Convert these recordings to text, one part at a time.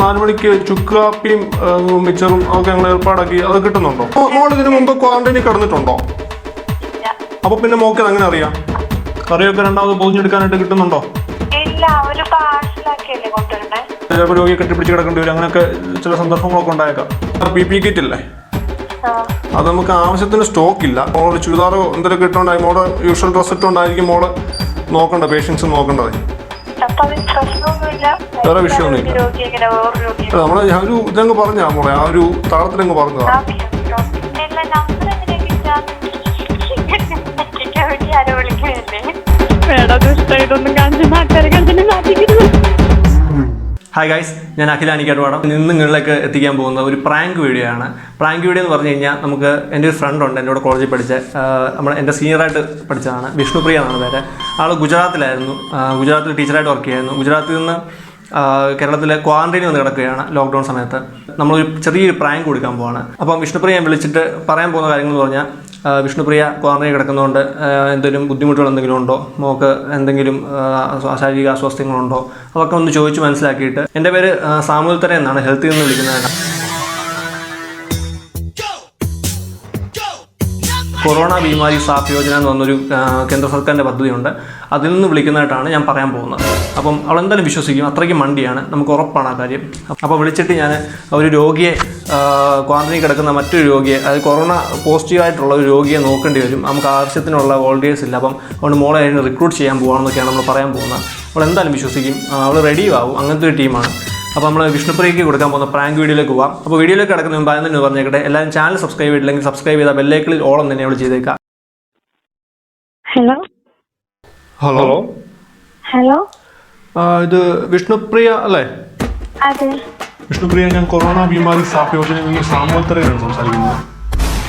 നാല് മണിക്ക് ചുക്ക് കാപ്പിയും മിച്ചറും ഒക്കെ ഞങ്ങൾ ഏർപ്പാടാക്കി അത് കിട്ടുന്നുണ്ടോ? മോൾ ഇതിനു മുമ്പ് ക്വാറന്റൈനിൽ കിടന്നിട്ടുണ്ടോ? അപ്പൊ പിന്നെ മോക്ക് അങ്ങനെ അറിയാം? കറിയൊക്കെ രണ്ടാമത് പൊതിഞ്ഞെടുക്കാനായിട്ട് കിട്ടുന്നുണ്ടോ? ചിലപ്പോൾ രോഗിയെ കെട്ടിപ്പിടിച്ച് കിടക്കേണ്ടി വരും. അങ്ങനെയൊക്കെ ചില സന്ദർഭങ്ങളൊക്കെ ഉണ്ടായേക്കാം. പി പി കിറ്റ് ഇല്ലേ. അത് നമുക്ക് ആവശ്യത്തിന് സ്റ്റോക്ക് ഇല്ല. മോൾ ചുരിദാറോ എന്തെങ്കിലും കിട്ടുന്നുണ്ടായി മോൾ യൂഷ്വൽ ഡ്രസ്സിട്ടുണ്ടായിരിക്കും മോൾ നോക്കണ്ട പേഷ്യൻസ് നോക്കേണ്ടത് വേറെ വിഷയമൊന്നുമില്ല. നമ്മൾ ഞാൻ ഒരു ഇതങ്ങ് പറഞ്ഞാ മോളെ. ആ ഒരു താളത്തിലങ്ങ് പറഞ്ഞു മേഡം ഇതൊന്നും കാണിച്ച് നാട്ടുകാരെ ഹായ് ഗൈസ് ഞാൻ അഖിലാനി കേട്ടുപാടം ഇന്ന് നിങ്ങളിലേക്ക് എത്തിക്കാൻ പോകുന്ന ഒരു പ്രാങ്ക് വീഡിയോ ആണ്. പ്രാങ്ക് വീഡിയോ എന്ന് പറഞ്ഞു കഴിഞ്ഞാൽ നമുക്ക് എന്റെ ഒരു ഫ്രണ്ട് ഉണ്ട് എന്റെ കൂടെ കോളേജിൽ പഠിച്ച നമ്മൾ എന്റെ സീനിയറായിട്ട് പഠിച്ചതാണ് വിഷ്ണുപ്രിയ എന്നാണ് പേര്. ആൾ ഗുജറാത്തിലായിരുന്നു ഗുജറാത്തിൽ ടീച്ചറായിട്ട് വർക്ക് ചെയ്യായിരുന്നു ഗുജറാത്തിൽ നിന്ന് കേരളത്തിലെ ക്വാറന്റൈനിൽ വന്ന് കിടക്കുകയാണ് ലോക്ക്ഡൗൺ സമയത്ത്. നമ്മളൊരു ചെറിയൊരു പ്രാങ്ക് കൊടുക്കാൻ പോവാണ്. അപ്പം വിഷ്ണുപ്രിയ ഞാൻ വിളിച്ചിട്ട് പറയാൻ പോകുന്ന കാര്യങ്ങൾ എന്ന് പറഞ്ഞാൽ വിഷ്ണുപ്രിയ കോർണറിൽ കിടക്കുന്നതുകൊണ്ട് എന്തെങ്കിലും ബുദ്ധിമുട്ടുകൾ എന്തെങ്കിലും ഉണ്ടോ? മോക്ക് എന്തെങ്കിലും ശാരീരിക അസ്വസ്ഥങ്ങളുണ്ടോ അതൊക്കെ ഒന്ന് ചോദിച്ച് മനസ്സിലാക്കിയിട്ട്. എന്റെ പേര് സാമുൽ എന്നാണ് ഹെൽത്തിൽ നിന്ന് വിളിക്കുന്നത് കൊറോണ ബീമാരി സാഫ് യോജന എന്ന് പറഞ്ഞൊരു കേന്ദ്ര സർക്കാരിന്റെ പദ്ധതിയുണ്ട്. അതിൽ നിന്ന് വിളിക്കുന്നതായിട്ടാണ് ഞാൻ പറയാൻ പോകുന്നത്. അപ്പം അവളെന്തായാലും വിശ്വസിക്കും അത്രയ്ക്ക് മണ്ടിയാണ്. നമുക്ക് ഉറപ്പാണ് ആ കാര്യം. അപ്പോൾ വിളിച്ചിട്ട് ഞാൻ ഒരു രോഗിയെ ക്വാറന്റൈനിൽ കിടക്കുന്ന മറ്റൊരു രോഗിയെ അതായത് കൊറോണ പോസിറ്റീവായിട്ടുള്ള ഒരു രോഗിയെ നോക്കേണ്ടി വരും. നമുക്ക് ആവശ്യത്തിനുള്ള വോളണ്ടിയേഴ്സ് ഇല്ല. അപ്പം അതുകൊണ്ട് മോളെ അതിന് റിക്രൂട്ട് ചെയ്യാൻ പോകുകയാണെന്നൊക്കെയാണ് നമ്മൾ പറയാൻ പോകുന്നത്. അവൾ എന്തായാലും വിശ്വസിക്കും അവൾ റെഡിയും ആവും. അങ്ങനത്തെ ഒരു ടീമാണ് അപ്പോൾ നമ്മൾ വിഷ്ണുപ്രിയയ്ക്ക് കൊടുക്കാൻ പോകുന്ന പ്രാങ്ക് വീഡിയോയിലേക്ക് പോകാം അപ്പോൾ വീഡിയോയിലേക്ക് കിടക്കുന്ന മുമ്പ് അതിന് പറഞ്ഞേക്കട്ടെ എല്ലാവരും ചാനൽ സബ്സ്ക്രൈബ് ചെയ്തില്ലെങ്കിൽ സബ്സ്ക്രൈബ് ചെയ്താൽ ബെല്ലൈക്കിളിൽ ഓളം തന്നെ അവൾ ചെയ്തേക്കാം. ഹലോ ഹലോ ഹലോ ഇത് വിഷ്ണുപ്രിയ അല്ലേ? അതെ. വിഷ്ണുപ്രിയ ഞാൻ കൊറോണ ബീമാരി സാഫ് യോജനയിൽ നിന്ന് സംസാരിക്കുന്നത്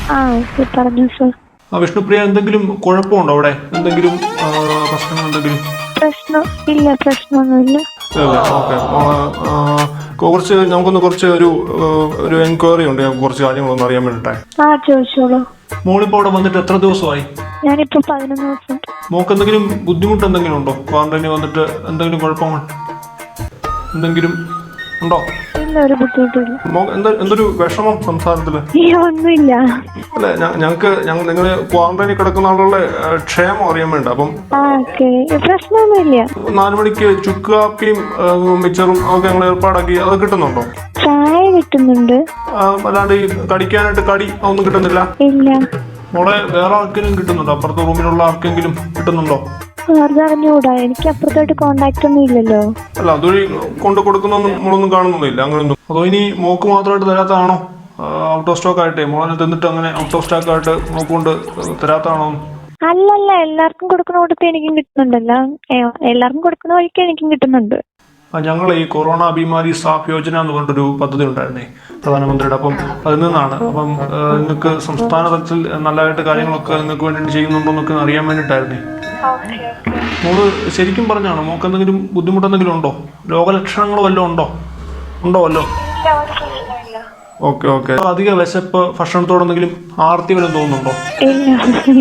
ആ ഓക്കെ പറഞ്ഞു സർ ആ വിഷ്ണുപ്രിയ എന്തെങ്കിലും കുഴപ്പമുണ്ടോ അവിടെ? എന്തെങ്കിലും പ്രശ്നമുണ്ടോ പ്രശ്നങ്ങൾ എന്തെങ്കിലും? പ്രശ്നം ഇല്ല പ്രശ്നമൊന്നുമില്ല. ഓക്കെ. കുറച്ച് നമുക്കൊന്ന് കുറച്ച് ഒരു ഒരു എൻക്വയറി ഉണ്ട്. ഞങ്ങൾക്ക് കുറച്ച് കാര്യങ്ങളൊന്നും അറിയാൻ വേണ്ടിട്ടെ. ആ ചോദിച്ചോളൂ. മോളിപ്പോൾ അവിടെ വന്നിട്ട് എത്ര ദിവസമായി? ഞാനിപ്പോ പതിനൊന്ന് ദിവസം. മോക്ക് എന്തെങ്കിലും ബുദ്ധിമുട്ട് എന്തെങ്കിലും ഉണ്ടോ? ക്വാറന്റൈനിൽ വന്നിട്ട് എന്തെങ്കിലും കുഴപ്പങ്ങൾ? എന്തെങ്കിലും ഉണ്ടോ? ഇല്ല ഒരു ബുദ്ധിമുട്ടില്ല. മോ എന്താ എന്തൊരു വിഷമം സംസാരത്തിൽ? ഈ ഒന്നുമില്ല. അല്ലെ ഞങ്ങൾക്ക് ഞങ്ങൾ നിങ്ങൾ ക്വാറന്റൈനിൽ കിടക്കുന്ന ആളുകളുടെ ആ, ക്ഷേമം അറിയാൻ വേണ്ട അപ്പം ആ ഓക്കെ. പ്രശ്നമൊന്നുമില്ല. നാല് മണിക്ക് ചുക്ക് കാപ്പിയും ആ, മിച്ചറും ഒക്കെ ഞങ്ങൾ ഏർപ്പാടാക്കി അത് കിട്ടുന്നുണ്ടോ? ചായ കിട്ടുന്നുണ്ട്. ആ, അല്ലാണ്ട് ഈ കടിക്കാനായിട്ട് കടി ഒന്നും കിട്ടുന്നില്ല? ഇല്ല. മോളെ വേറെ ആർക്കെങ്കിലും കിട്ടുന്നുണ്ടോ? അപ്പുറത്തെ റൂമിലുള്ള ആർക്കെങ്കിലും കിട്ടുന്നുണ്ടോ? വെറുതെ അറിഞ്ഞുകൂടാ എനിക്ക് അപ്പുറത്തോട്ട് കോണ്ടാക്ട് ഒന്നും ഇല്ലല്ലോ. അല്ല അതുവഴി കൊണ്ട് കൊടുക്കുന്നൊന്നും നമ്മളൊന്നും കാണുന്നൊന്നുമില്ല. അങ്ങനെയൊന്നും അതോ ഇനി മോക്ക് മാത്രമായിട്ട് തരാത്തതാണോ ഔട്ട് ഓഫ് സ്റ്റോക്ക് ആയിട്ടേ. മോളെ തിന്നിട്ട് അങ്ങനെ ഔട്ട് ഓഫ് സ്റ്റോക്ക് ആയിട്ട് മോക്കൊണ്ട് തരാത്തതാണോ അല്ലല്ല എല്ലാവർക്കും കൊടുക്കുന്ന കൊടുത്ത് എനിക്കും കിട്ടുന്നുണ്ടല്ലോ. എല്ലാവർക്കും കൊടുക്കുന്ന വഴിക്ക് എനിക്കും കിട്ടുന്നുണ്ട്. ഞങ്ങൾ ഈ കൊറോണ ബീമാരി സാഫ് യോജന എന്ന് പറഞ്ഞിട്ടൊരു പദ്ധതി ഉണ്ടായിരുന്നേ പ്രധാനമന്ത്രിയുടെ. അപ്പം അതിൽ നിന്നാണ്. അപ്പം നിങ്ങൾക്ക് സംസ്ഥാന തലത്തിൽ നല്ലതായിട്ട് കാര്യങ്ങളൊക്കെ നിങ്ങൾക്ക് വേണ്ടിയിട്ട് ചെയ്യുന്നുണ്ടോ എന്നൊക്കെ അറിയാൻ വേണ്ടിയിട്ടായിരുന്നേ. മോൾ ശരിക്കും പറഞ്ഞാണോ? മോക്ക് എന്തെങ്കിലും ബുദ്ധിമുട്ടെന്തെങ്കിലും ഉണ്ടോ? രോഗലക്ഷണങ്ങൾ വല്ലതും ഉണ്ടോ? ഉണ്ടോ വല്ലോ? Okay okay. അധിക വിശപ്പ് ഭക്ഷണത്തോടെന്തെങ്കിലും ആർത്തി വല്ലതും തോന്നുന്നുണ്ടോ? ഇല്ല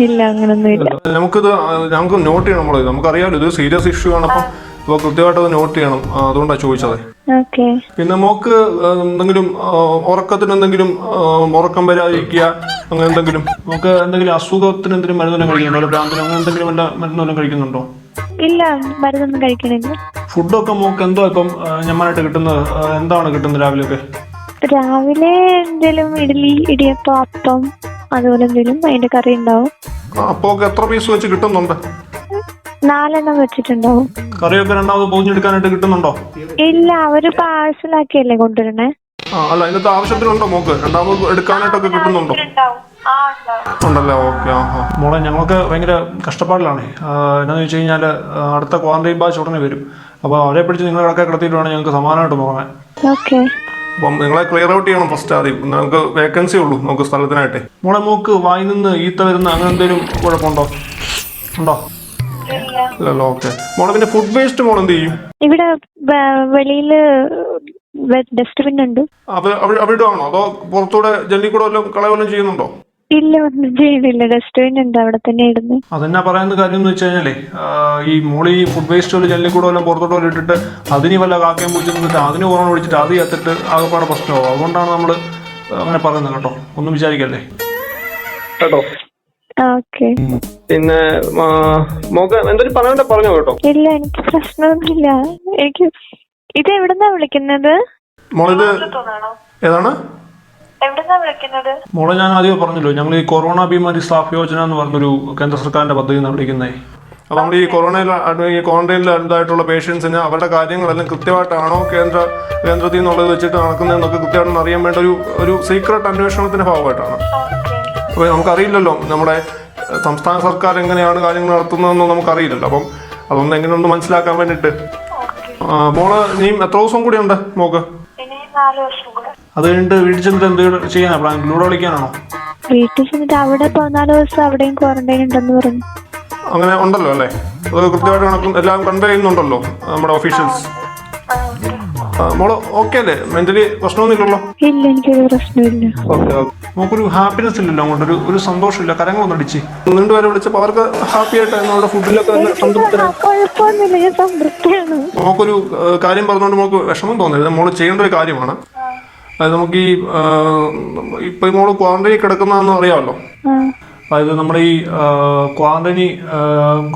ഇല്ല അങ്ങനൊന്നും ഇല്ല നമുക്കിത് നമുക്ക് നോട്ട് ചെയ്യണം നമ്മൾ നമുക്കറിയാമല്ലോ ഇത് സീരിയസ് ഇഷ്യൂ ആണ്. അപ്പം അപ്പോൾ കൃത്യമായിട്ട് അത് നോട്ട് ചെയ്യണം അതുകൊണ്ടാണ് ചോദിച്ചത്. പിന്നെ മോക്ക് എന്തെങ്കിലും ഉറക്കത്തിന് എന്തെങ്കിലും ഉറക്കം വരാതിരിക്കുക അങ്ങനെ എന്തെങ്കിലും മോക്ക് എന്തെങ്കിലും അസുഖത്തിന് എന്തെങ്കിലും മരുന്നെല്ലാം കഴിക്കുന്നുണ്ടോ? ഭ്രാന്തിന് അങ്ങനെ എന്തെങ്കിലും വല്ല മരുന്നെല്ലാം കഴിക്കുന്നുണ്ടോ? ഇല്ല മരുന്നൊന്നും കഴിക്കണില്ല. ഫുഡൊക്കെ മോക്ക് എന്തോ ഇപ്പം ഞമ്മനായിട്ട് കിട്ടുന്നത് എന്താണ് കിട്ടുന്നത് രാവിലെ രാവിലെയൊക്കെ? രാവിലെ എന്തെങ്കിലും ഇഡ്ഡലി ഇടിയപ്പം അപ്പം അതുപോലെ എന്തെങ്കിലും അതിന്റെ കറി ഉണ്ടാവും. അപ്പൊ ഒക്കെ എത്ര പീസ് വെച്ച് കിട്ടുന്നുണ്ട്? നാലെണ്ണം വെച്ചിട്ടുണ്ടാവും കറിയൊക്കെ രണ്ടാമത് പൊതിഞ്ഞെടുക്കാനായിട്ട് കിട്ടുന്നുണ്ടോ? ഇല്ല അവർ പാഴ്സലാക്കിയല്ലേ കൊണ്ടുവരണേ ആ അല്ല ഇന്നത്തെ ആവശ്യത്തിനുണ്ടോ മോക്ക് രണ്ടാമത് എടുക്കാനായിട്ടൊക്കെ കിട്ടുന്നുണ്ടോ? ഉണ്ടല്ലേ? ഓക്കെ ആ ആ. മോളെ ഞങ്ങൾക്ക് ഭയങ്കര കഷ്ടപ്പാടിലാണ്. എന്നാന്ന് വെച്ച് കഴിഞ്ഞാൽ അടുത്ത ക്വാറന്റൈൻ ബാച്ച് ഉടനെ വരും. അപ്പോൾ അവരെ പിടിച്ച് നിങ്ങളെ ഇടയ്ക്ക് കിടത്തിയിട്ട് വേണം ഞങ്ങൾക്ക് സമാനമായിട്ട് ഓക്കെ. അപ്പം നിങ്ങളെ ക്ലിയർ ഔട്ട് ചെയ്യണം ഫസ്റ്റ് ആദ്യം. നമുക്ക് വേക്കൻസി ഉള്ളൂ നമുക്ക് സ്ഥലത്തിനായിട്ട്. മോളെ മോക്ക് വായി നിന്ന് ഈത്ത വരുന്ന അങ്ങനെ എന്തെങ്കിലും കുഴപ്പമുണ്ടോ? ഉണ്ടോ? ഇല്ലല്ലോ ഓക്കെ മോളെ പിന്നെ ഫുഡ് വേസ്റ്റ് മോൾ എന്ത് ചെയ്യും? ഇവിടെ വെളിയിൽ ഡസ്റ്റ്ബിൻ ഉണ്ട്. അത് അവിടെ അവിടെ ആണോ അതോ പുറത്തൂടെ ജല്ലി കൂടെ വല്ലതും കളയ ചെയ്യുന്നുണ്ടോ? ഇല്ല ഒന്നും ചെയ്യണില്ല ഡസ്റ്റ്ബിൻ ഉണ്ട്. അവിടെ തന്നെ ഇടുന്നു. അതെന്നാ പറയുന്ന കാര്യം എന്ന് വെച്ച് കഴിഞ്ഞാലേ ആ, ഈ മോൾ ഈ ഫുഡ് വേസ്റ്റ് വല്ല ജല്ലിക്കൂടെ കൂടെ വല്ലതും പുറത്തോട്ട് വല്ല ഇട്ടിട്ട് അതിന് വല്ല കാക്കയും പൂച്ച നിന്നിട്ട് അതിന് കൊറോണ വിളിച്ചിട്ട് അത് ചത്തിട്ട് ആകെപ്പാടെ പ്രശ്നമാവും. അതുകൊണ്ടാണ് നമ്മൾ അങ്ങനെ പറയുന്നത് കേട്ടോ. ഒന്നും വിചാരിക്കല്ലേ? കേട്ടോ. പിന്നെ മോക്ക് എന്തെങ്കിലും പറയണ്ട പറഞ്ഞോ കേട്ടോ. ഇല്ല എനിക്ക് പ്രശ്നമൊന്നുമില്ല. എനിക്ക് ഇത് എവിടുന്നാ വിളിക്കുന്നത്? മോളിത് ഏതാണ്? മോളെ ഞാൻ ആദ്യം പറഞ്ഞല്ലോ ഞങ്ങൾ ഈ കൊറോണ ബീമാരി സ്റ്റാഫ് യോജന എന്ന് പറഞ്ഞൊരു കേന്ദ്ര സർക്കാരിന്റെ പദ്ധതി നിന്നാണ് വിളിക്കുന്നത് അപ്പോൾ നമ്മൾ ഈ കൊറോണയിൽ ഈ ക്വാറന്റൈനിൽ അഡ്മിറ്റായിട്ടുള്ള പേഷ്യൻസിന് അവരുടെ കാര്യങ്ങളെല്ലാം കൃത്യമായിട്ടാണോ കേന്ദ്ര കേന്ദ്രത്തിൽ നിന്നുള്ളത് വെച്ചിട്ട് നടക്കുന്നതെന്നൊക്കെ കൃത്യമായിട്ടൊന്ന് അറിയാൻ വേണ്ട ഒരു ഒരു സീക്രട്ട് അന്വേഷണത്തിന്റെ ഭാഗമായിട്ടാണ്. അപ്പോൾ നമുക്കറിയില്ലല്ലോ നമ്മുടെ സംസ്ഥാന സർക്കാർ എങ്ങനെയാണ് കാര്യങ്ങൾ നടത്തുന്നതെന്ന് നമുക്കറിയില്ലല്ലോ. അപ്പം അതൊന്ന് എങ്ങനെയൊന്ന് മനസ്സിലാക്കാൻ വേണ്ടിയിട്ട് മോൾ നീ എത്ര ദിവസം കൂടി ഉണ്ട് മോക്ക് അത് കഴിഞ്ഞിട്ട് വീട്ടിൽ ചെന്നിട്ട് എന്ത് ചെയ്യാനാ? പ്ലാൻ വിളിക്കാനാണോ കളിക്കാനാണോ? വീട്ടിൽ ചെന്നിട്ട് അവിടെ പതിനാല് ദിവസം അവിടെയും ക്വാറന്റൈൻ ഉണ്ടെന്ന് പറഞ്ഞു. അങ്ങനെ ഉണ്ടല്ലോ അല്ലേ? അത് കൃത്യമായിട്ട് കണക്കും എല്ലാം കൺവേ ചെയ്യുന്നുണ്ടല്ലോ നമ്മുടെ ഒഫീഷ്യൽസ് മോൾ ഓക്കെ അല്ലേ? മെന്റലി പ്രശ്നമൊന്നുമില്ലല്ലോ? ഇല്ല എനിക്കൊരു പ്രശ്നമില്ല ഓക്കെ ഓക്കെ നമുക്കൊരു ഹാപ്പിനെസ് ഇല്ലല്ലോ അങ്ങോട്ട് ഒരു സന്തോഷമില്ല. കരങ്ങളൊന്നും അടിച്ച്. നിങ്ങളുടെ വരെ വിളിച്ചപ്പോൾ അവർക്ക് ഹാപ്പി ആയിട്ട് അവരുടെ ഫുഡിലൊക്കെ നമുക്കൊരു കാര്യം പറഞ്ഞുകൊണ്ട് നമുക്ക് വിഷമം തോന്നരുത്. മോൾ ചെയ്യേണ്ട ഒരു കാര്യമാണ്. അതായത് നമുക്ക് ഈ ഇപ്പൊ മോൾ ക്വാറന്റൈനിൽ കിടക്കുന്നതെന്ന് അറിയാമല്ലോ. അതായത് നമ്മുടെ ഈ ക്വാറന്റൈനി